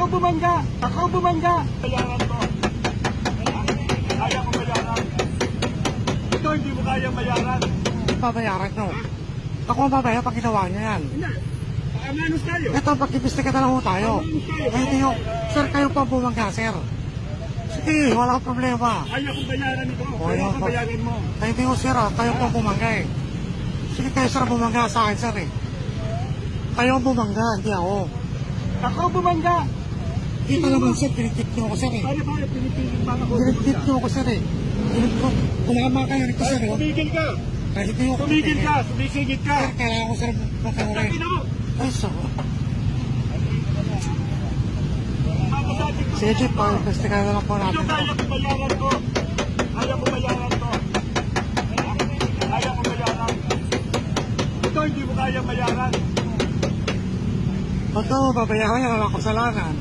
Ako bumangga! Ako bumangga! Bayaran ko. Kaya ko bayaran. Ito hindi mo kaya bayaran. Babayaran nyo. Ako ang babayaran pag ginawa niya yan. Hindi. Paamanos tayo. Ito, pag-ibestiga na lang ho tayo. Ay, hindi ho. Sir, kayo pa bumangga, sir. Sige, wala akong problema. Kaya ko bayaran ito. Oh, Kaya yan ko po. bayaran mo. Ay, hindi ho, sir, ah. Kayo pa bumangga eh. Sige, kayo, sir, bumangga sa akin, sir eh. Kayo ang bumangga, hindi ako. Ako bumangga! Kita naman, sir, pinitip niyo ako, sir eh. Paano tayo pinipiling mga Pinitip niyo ako, sir eh. Pinitip ko. Tumama kayo rito, sir, oh. Tumigil ka! Kahit hindi ho. Tumigil ka! Sumisigit ka! Sir, kailangan ko, sir, makawala. Tangina mo! Ay, ko. Sige, pa-ibestiga na lang po Ito natin. kaya ko bayaran ko. Kaya ko bayaran ko. Kaya ko bayaran. Ito hindi mo kaya bayaran. Pagka babayaran yan, wala kasalanan.